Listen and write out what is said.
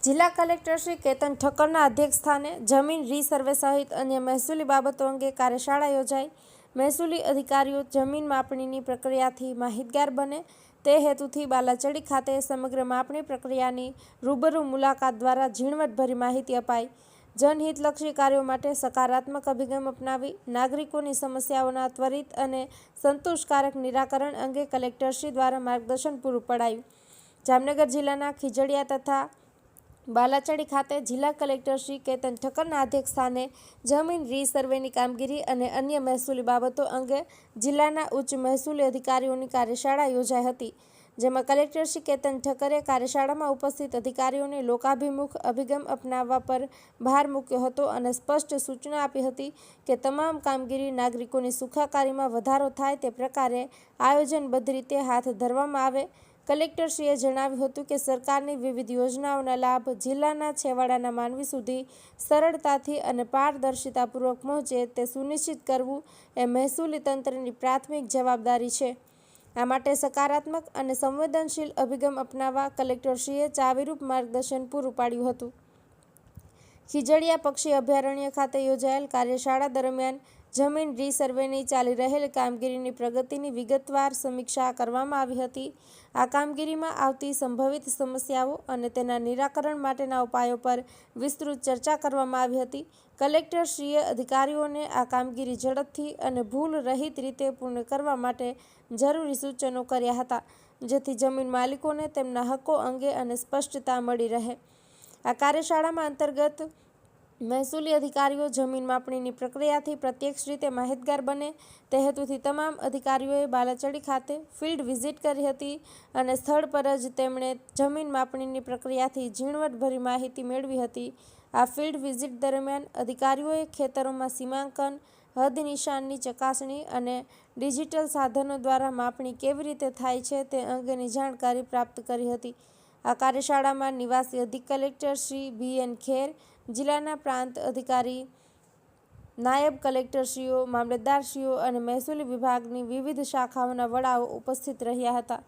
જિલ્લા કલેક્ટર શ્રી કેતન ઠક્કરના અધ્યક્ષસ્થાને જમીન રીસર્વે સહિત અન્ય મહેસૂલી બાબતો અંગે કાર્યશાળા યોજાઈ. મહેસૂલી અધિકારીઓ જમીન માપણીની પ્રક્રિયાથી માહિતગાર બને. તે હેતુથી બાલાચડી ખાતે સમગ્ર માપણી પ્રક્રિયાની રૂબરૂ મુલાકાત દ્વારા ઝીણવટભરી માહિતી અપાઈ. જનહિતલક્ષી કાર્યો માટે સકારાત્મક અભિગમ અપનાવી, નાગરિકોની સમસ્યાઓના ત્વરિત અને સંતોષકારક નિરાકરણ અંગે કલેક્ટરશ્રી દ્વારા માર્ગદર્શન પૂરું પડાયું. જામનગર જિલ્લાના ખીજડીયા તથા બાલાચડી ખાતે જિલ્લા કલેક્ટર શ્રી કેતન ઠક્કરના અધ્યક્ષસ્થાને જમીન રીસર્વેની કામગીરી અને અન્ય મહેસૂલી બાબતો અંગે જિલ્લાના ઉચ્ચ મહેસૂલી અધિકારીઓની કાર્યશાળા યોજાઈ હતી, જેમાં કલેક્ટર શ્રી કેતન ઠક્કરે કાર્યશાળામાં ઉપસ્થિત અધિકારીઓને લોકાભિમુખ અભિગમ અપનાવવા પર ભાર મૂક્યો હતો અને સ્પષ્ટ સૂચના આપી હતી કે તમામ કામગીરી નાગરિકોની સુખાકારીમાં વધારો થાય તે પ્રકારે આયોજનબદ્ધ રીતે હાથ ધરવામાં આવે કલેક્ટરશ્રીએ જણાવ્યું હતું કે સરકારની વિવિધ યોજનાઓના લાભ જિલ્લાના છેવાડાના માનવી સુધી સરળતાથી અને પારદર્શિતાપૂર્વક પહોંચે તે સુનિશ્ચિત કરવું એ મહેસૂલી તંત્રની પ્રાથમિક જવાબદારી છે. આ માટે સકારાત્મક અને સંવેદનશીલ અભિગમ અપનાવવા કલેક્ટરશ્રીએ ચાવીરૂપ માર્ગદર્શન પૂરું પાડ્યું હતું. ખીજડીયા પક્ષી અભયારણ્ય ખાતે યોજાયેલ કાર્યશાળા દરમિયાન જમીન રીસર્વેની ચાલી રહેલ કામગીરીની પ્રગતિની વિગતવાર સમીક્ષા કરવામાં આવી હતી. આ કામગીરીમાં આવતી સંભવિત સમસ્યાઓ અને તેના નિરાકરણ માટેના ઉપાયો પર વિસ્તૃત ચર્ચા કરવામાં આવી હતી. કલેક્ટરશ્રીએ અધિકારીઓને આ કામગીરી ઝડપથી અને ભૂલ રહિત રીતે પૂર્ણ કરવા માટે જરૂરી સૂચનો કર્યા હતા, જેથી જમીન માલિકોને તેમના હક્કો અંગે અને સ્પષ્ટતા મળી રહે. આ કાર્યશાળામાં અંતર્ગત મહેસૂલી અધિકારીઓ જમીન માપણીની પ્રક્રિયાથી પ્રત્યક્ષ રીતે માહિતગાર બને. તે હેતુથી તમામ અધિકારીઓએ બાલાચડી ખાતે ફિલ્ડ વિઝિટ કરી હતી અને સ્થળ પર જ તેમણે જમીન માપણીની પ્રક્રિયાથી ઝીણવટભરી માહિતી મેળવી હતી. આ ફિલ્ડ વિઝિટ દરમિયાન અધિકારીઓએ ખેતરોમાં સીમાંકન, હદ નિશાનની ચકાસણી અને ડિજિટલ સાધનો દ્વારા માપણી કેવી રીતે થાય છે તે અંગેની જાણકારી પ્રાપ્ત કરી હતી. આ કાર્યશાળામાં નિવાસી અધિક collector Shri B N Kher, જિલ્લાના પ્રાંત અધિકારી, નાયબ કલેક્ટરશ્રીઓ, મામલતદારશ્રીઓ અને મહેસૂલી વિભાગની વિવિધ શાખાઓના વડાઓ ઉપસ્થિત રહ્યા હતા.